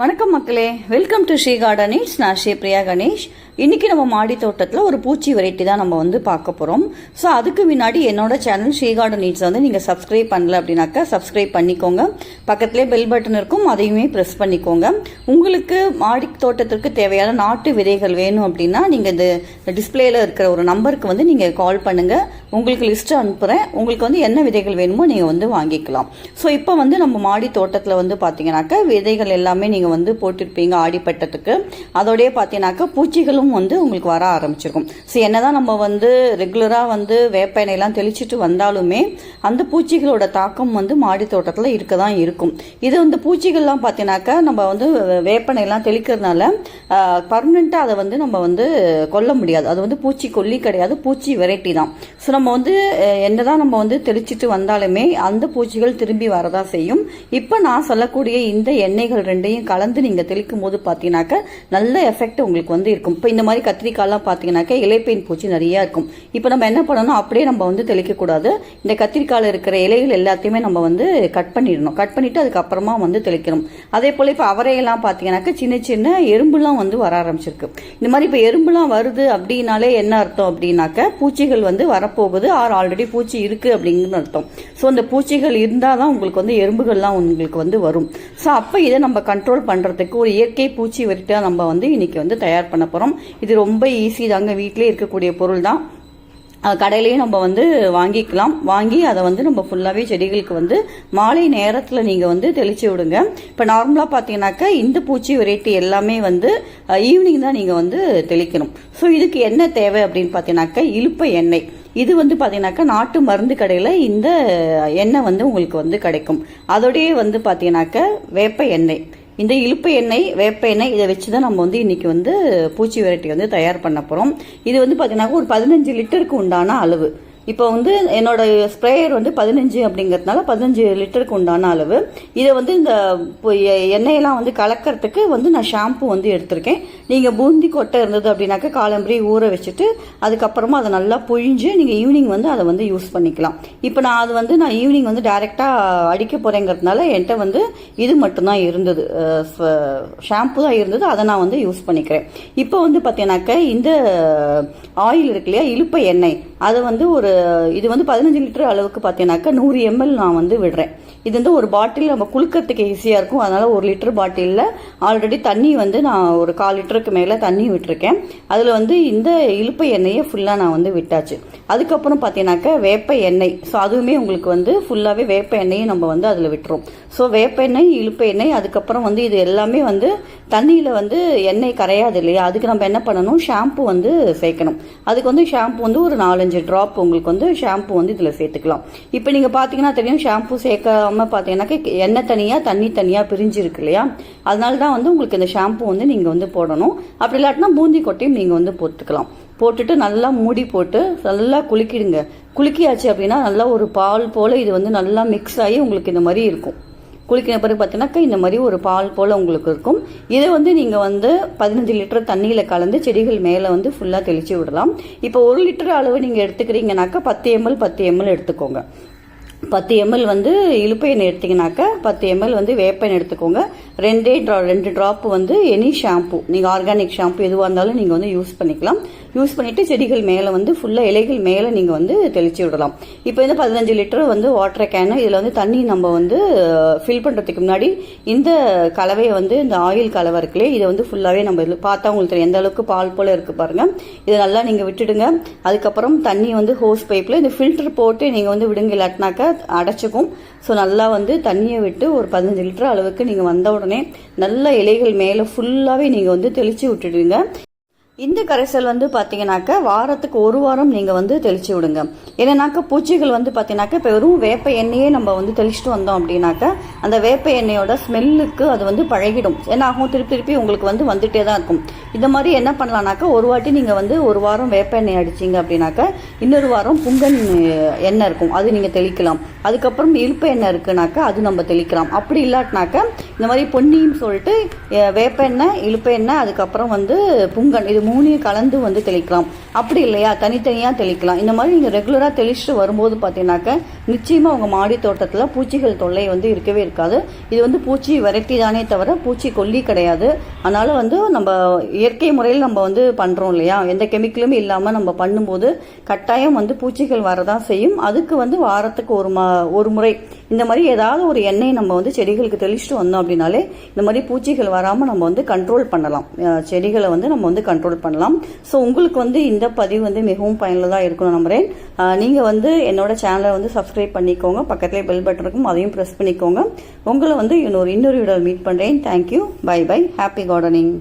வணக்கம் மக்களே. Welcome to Sri கார்டனிஸ் நான் ஸ்ரீ பிரியா கணேஷ். இன்றைக்கி நம்ம மாடி தோட்டத்தில் ஒரு பூச்சி வெரைட்டி தான் நம்ம வந்து பார்க்க போகிறோம் ஸோ அதுக்கு முன்னாடி என்னோட சேனல் ஸ்ரீ கார்டன் நீட்ஸ் வந்து நீங்கள் சப்ஸ்கிரைப் பண்ணல அப்படின்னாக்கா சப்ஸ்கிரைப் பண்ணிக்கோங்க. பக்கத்துலேயே பெல் பட்டன் இருக்கும். அதையுமே ப்ரெஸ் பண்ணிக்கோங்க. உங்களுக்கு மாடி தோட்டத்திற்கு தேவையான நாட்டு விதைகள் வேணும் அப்படின்னா நீங்கள் இந்த டிஸ்பிளேயில் இருக்கிற ஒரு நம்பருக்கு வந்து நீங்கள் கால் பண்ணுங்கள் உங்களுக்கு லிஸ்ட்டு அனுப்புகிறேன் உங்களுக்கு வந்து என்ன விதைகள் வேணுமோ நீங்கள் வந்து வாங்கிக்கலாம். ஸோ இப்போ வந்து நம்ம மாடி தோட்டத்தில் வந்து பார்த்தீங்கன்னாக்கா விதைகள் எல்லாமே நீங்கள் வந்து போட்டிருப்பீங்க ஆடிப்பட்டத்துக்கு. அதோடய பார்த்தீங்கன்னாக்கா பூச்சிகளும் வந்து உங்களுக்கு வர ஆரம்பிச்சிருக்கும். ஸோ என்னதான் நம்ம வந்து ரெகுலராக வந்து வேப்ப எண்ணெயெல்லாம் தெளிச்சிட்டு வந்தாலுமே அந்த பூச்சிகளோட தாக்கம் வந்து மாடி தோட்டத்தில் இருக்க தான் இருக்கும். இது வந்து பூச்சிகள்லாம் பார்த்தீங்கன்னாக்கா நம்ம வந்து வேப்பனையெல்லாம் தெளிக்கிறதுனால பர்மனெண்ட்டாக அதை வந்து நம்ம வந்து கொல்ல முடியாது. அது வந்து பூச்சி கொல்லி கிடையாது. பூச்சி வெரைட்டி தான் ஸோ நம்ம நம்ம வந்து என்னதான் நம்ம வந்து தெளிச்சிட்டு வந்தாலுமே அந்த பூச்சிகள் திரும்பி வரதான் செய்யும். இப்போ நான் சொல்லக்கூடிய இந்த எண்ணெய்கள் ரெண்டையும் கலந்து நீங்கள் தெளிக்கும் போது பார்த்தீங்கன்னாக்கா நல்ல எஃபெக்ட் உங்களுக்கு வந்து இருக்கும். இப்போ இந்த மாதிரி கத்திரிக்காய்லாம் பார்த்தீங்கன்னாக்கா இலைப்பெயின் பூச்சி நிறைய இருக்கும். இப்போ நம்ம என்ன பண்ணணும்? அப்படியே நம்ம வந்து தெளிக்கக்கூடாது. இந்த கத்திரிக்காயில் இருக்கிற இலைகள் எல்லாத்தையுமே நம்ம வந்து கட் பண்ணிடணும். கட் பண்ணிட்டு அதுக்கப்புறமா வந்து தெளிக்கணும். அதே போல் இப்போ அவரையெல்லாம் பார்த்தீங்கன்னாக்கா சின்ன சின்ன எறும்புலாம் வந்து வர ஆரம்பிச்சிருக்கு. இந்த மாதிரி இப்போ எறும்புலாம் வருது அப்படின்னாலே என்ன அர்த்தம் அப்படின்னாக்க பூச்சிகள் வந்து போகுது. ஆர் ஆல்ரெடி பூச்சி இருக்குது அப்படிங்கிறது அர்த்தம். ஸோ அந்த பூச்சிகள் இருந்தால் தான் உங்களுக்கு வந்து எறும்புகள்லாம் உங்களுக்கு வந்து வரும். ஸோ அப்போ இதை நம்ம கண்ட்ரோல் பண்ணுறதுக்கு ஒரு இயற்கை பூச்சி வெறிட்டாக நம்ம வந்து இன்னைக்கு வந்து தயார் பண்ண போகிறோம் இது ரொம்ப ஈஸி தாங்க. வீட்டிலே இருக்கக்கூடிய பொருள் தான். கடையிலேயே கடையிலையும் நம்ம வந்து வாங்கிக்கலாம். வாங்கி அதை வந்து நம்ம ஃபுல்லாகவே செடிகளுக்கு வந்து மாலை நேரத்தில் நீங்கள் வந்து தெளிச்சு விடுங்க. இப்போ நார்மலாக பார்த்தீங்கன்னாக்கா இந்த பூச்சி வெரைட்டி எல்லாமே வந்து ஈவினிங் தான் நீங்கள் வந்து தெளிக்கணும். ஸோ இதுக்கு என்ன தேவை அப்படின்னு பார்த்தீங்கன்னாக்கா இலுப்பை எண்ணெய். இது வந்து பார்த்தீங்கன்னாக்கா நாட்டு மருந்து கடையில் இந்த எண்ணெய் வந்து உங்களுக்கு வந்து கிடைக்கும். அதோடையே வந்து பார்த்தீங்கன்னாக்கா வேப்ப எண்ணெய். இந்த இழுப்பு எண்ணெய் வேப்ப எண்ணெய் இதை வச்சு தான் நம்ம வந்து இன்றைக்கி வந்து பூச்சி வெரைட்டி வந்து தயார் பண்ண போகிறோம் இது வந்து பார்த்தீங்கன்னாக்கா ஒரு பதினஞ்சு லிட்டருக்கு உண்டான அளவு. இப்போ வந்து என்னோட ஸ்ப்ரேயர் வந்து பதினஞ்சு அப்படிங்கிறதுனால பதினஞ்சு லிட்டருக்கு உண்டான அளவு. இதை வந்து இந்த எ- எண்ணெயெல்லாம் வந்து கலக்கிறதுக்கு வந்து நான் ஷாம்பு வந்து எடுத்திருக்கேன். நீங்கள் பூந்தி கொட்டை இருந்தது அப்படின்னாக்கா காலம்பரி ஊற வச்சுட்டு அதுக்கப்புறமா அதை நல்லா புழிஞ்சு நீங்கள் ஈவினிங் வந்து அதை வந்து யூஸ் பண்ணிக்கலாம். இப்போ நான் அது வந்து நான் ஈவினிங் வந்து டைரெக்டாக அடிக்க போகிறேங்கிறதுனால என்கிட்ட வந்து இது மட்டும்தான் இருந்தது. ஷாம்பு தான் இருந்தது. அதை நான் வந்து யூஸ் பண்ணிக்கிறேன். இப்போ வந்து பார்த்தீங்கன்னாக்கா இந்த ஆயில் இருக்கு இல்லையா இழுப்ப எண்ணெய். அதை வந்து ஒரு இது வந்து பதினஞ்சு லிட்டர் அளவுக்கு பார்த்தீங்கன்னாக்கா நூறு எம்எல் நான் வந்து விடுறேன். இது வந்து ஒரு பாட்டில் நம்ம குளுக்கிறதுக்கு ஈஸியாக இருக்கும். அதனால் ஒரு லிட்டர் பாட்டிலில் ஆல்ரெடி தண்ணி வந்து நான் ஒரு கால் லிட்டருக்கு மேலே தண்ணி விட்டுருக்கேன். அதில் வந்து இந்த இழுப்பை எண்ணெயை ஃபுல்லாக நான் வந்து விட்டாச்சு. அதுக்கப்புறம் பார்த்தீங்கன்னாக்கா வேப்ப எண்ணெய். ஸோ அதுவுமே உங்களுக்கு வந்து ஃபுல்லாகவே வேப்ப எண்ணெயும் நம்ம வந்து அதில் விட்டுரும். ஸோ வேப்ப எண்ணெய் இழுப்ப எண்ணெய் அதுக்கப்புறம் வந்து இது எல்லாமே வந்து தண்ணியில் வந்து எண்ணெய் கரையாது இல்லையா? அதுக்கு நம்ம என்ன பண்ணணும்? ஷாம்பு வந்து சேர்க்கணும். அதுக்கு வந்து ஷாம்பு வந்து ஒரு நாலஞ்சு ட்ராப் உங்களுக்கு உங்களுக்கு வந்து ஷாம்பு வந்து இதில் சேர்த்துக்கலாம். இப்போ நீங்கள் பார்த்தீங்கன்னா தெரியும் ஷாம்பு சேர்க்காம பார்த்தீங்கன்னாக்கா எண்ணெய் தனியாக தண்ணி தனியாக பிரிஞ்சு இருக்கு இல்லையா? அதனால தான் வந்து உங்களுக்கு இந்த ஷாம்பு வந்து நீங்கள் வந்து போடணும். அப்படி இல்லாட்டினா பூந்தி கொட்டையும் நீங்கள் வந்து போட்டுக்கலாம். போட்டுட்டு நல்லா மூடி போட்டு நல்லா குலுக்கிடுங்க. குலுக்கியாச்சு அப்படின்னா நல்லா ஒரு பால் போல் இது வந்து நல்லா மிக்ஸ் ஆகி உங்களுக்கு இந்த மாதிரி இருக்கும். குளிக்கிற பிறகு பார்த்தீங்கன்னாக்கா இந்த மாதிரி ஒரு பால் போல் உங்களுக்கு இருக்கும். இதை வந்து நீங்கள் வந்து பதினஞ்சு லிட்டர் தண்ணியில் கலந்து செடிகள் மேலே வந்து ஃபுல்லாக தெளித்து விடலாம். இப்போ ஒரு லிட்டர் அளவு நீங்கள் எடுத்துக்கிறீங்கனாக்கா பத்து எம்எல் பத்து எம்எல் எடுத்துக்கோங்க. பத்து எம்எல் வந்து இழுப்பை எண்ணெய் எடுத்தீங்கன்னாக்கா பத்து எம்எல் வந்து வேப்ப எண்ணெய் எடுத்துக்கோங்க. ரெண்டே ட்ரா ரெண்டு ட்ராப் வந்து எனி ஷாம்பு நீங்கள் ஆர்கானிக் ஷாம்பு எதுவாக இருந்தாலும் நீங்கள் வந்து யூஸ் பண்ணிக்கலாம். யூஸ் பண்ணிவிட்டு செடிகள் மேலே வந்து ஃபுல்லாக இலைகள் மேலே நீங்கள் வந்து தெளித்து விடலாம். இப்போ வந்து பதினஞ்சு லிட்டர் வந்து வாட்டர் கேனு இதில் வந்து தண்ணி நம்ம வந்து ஃபில் பண்ணுறதுக்கு முன்னாடி இந்த கலவையை வந்து இந்த ஆயில் கலவை இருக்குல்லே இதை வந்து ஃபுல்லாகவே நம்ம இதில் பார்த்தா உங்களுக்கு தெரியும். எந்த அளவுக்கு பால் போல் இருக்குது பாருங்கள் இதை நல்லா நீங்கள் விட்டுடுங்க. அதுக்கப்புறம் தண்ணி வந்து ஹோஸ் பைப்பில் இந்த ஃபில்டர் போட்டு நீங்கள் வந்து விடுங்க. இல்லாட்டினாக்கா அடைச்சிக்கும். ஸோ நல்லா வந்து தண்ணியை விட்டு ஒரு பதினஞ்சு லிட்டர் அளவுக்கு நீங்கள் வந்த உடனே நல்ல இலைகள் மேலே ஃபுல்லாகவே நீங்கள் வந்து தெளித்து விட்டுடுங்க. இந்த கரைசல் வந்து பார்த்தீங்கன்னாக்கா வாரத்துக்கு ஒரு வாரம் நீங்கள் வந்து தெளித்து விடுங்க. ஏன்னாக்கா பூச்சிகள் வந்து பார்த்தீங்கன்னாக்கா இப்போ வெறும் வேப்ப எண்ணெயே நம்ம வந்து தெளிச்சுட்டு வந்தோம் அப்படின்னாக்கா அந்த வேப்ப எண்ணெயோட ஸ்மெல்லுக்கு அது வந்து பழகிடும். என்ன ஆகும் திருப்பி திருப்பி உங்களுக்கு வந்து வந்துட்டே தான் இருக்கும். இந்த மாதிரி என்ன பண்ணலான்னாக்கா ஒரு வாட்டி நீங்கள் வந்து ஒரு வாரம் வேப்ப எண்ணெய் அடிச்சிங்க அப்படின்னாக்கா இன்னொரு வாரம் புங்கன் எண்ணெய் இருக்கும். அது நீங்கள் தெளிக்கலாம். அதுக்கப்புறம் இழுப்பு எண்ணெய் இருக்குனாக்கா அது நம்ம தெளிக்கலாம். அப்படி இல்லாட்டினாக்கா இந்த மாதிரி பொன்னின்னு சொல்லிட்டு வேப்ப எண்ணெய் இழுப்பு எண்ணெய் அதுக்கப்புறம் வந்து புங்கன் இது மூணையும் கலந்து வந்து தெளிக்கலாம். அப்படி இல்லையா? தனித்தனியாக தெளிக்கலாம். இந்த மாதிரி நீங்கள் ரெகுலராக தெளிச்சுட்டு வரும்போது பார்த்தீங்கன்னாக்க நிச்சயமாக உங்கள் மாடி தோட்டத்தில் பூச்சிகள் தொல்லை வந்து இருக்கவே இருக்காது. இது வந்து பூச்சி வெரைட்டி தானே தவிர பூச்சி கொல்லி கிடையாது. அதனால் வந்து நம்ம இயற்கை முறையில் நம்ம வந்து பண்ணுறோம் இல்லையா? எந்த கெமிக்கலுமே இல்லாமல் நம்ம பண்ணும்போது கட்டாயம் வந்து பூச்சிகள் வரதான் செய்யும். அதுக்கு வந்து வாரத்துக்கு ஒரு மா ஒரு முறை இந்த மாதிரி ஏதாவது ஒரு எண்ணெய் நம்ம வந்து செடிகளுக்கு தெளிச்சுட்டு வந்தோம் அப்படின்னாலே இந்த மாதிரி பூச்சிகள் வராமல் நம்ம வந்து கண்ட்ரோல் பண்ணலாம். செடிகளை வந்து நம்ம வந்து கண்ட்ரோல் பண்ணலாம். ஸோ உங்களுக்கு வந்து இந்த பதிவு வந்து மிகவும் பயனுள்ளதாக இருக்கணும் நம்புறேன். நீங்கள் நீங்க வந்து என்னோட சேனலை வந்து சப்ஸ்கிரைப் பண்ணிக்கோங்க. பக்கத்துலேயே பெல் பட்டன் இருக்கும். அதையும் ப்ரெஸ் பண்ணிக்கோங்க. உங்களை வந்து இன்னொரு இன்னொரு வீடியோ மீட் பண்ணுறேன் thank you bye bye happy gardening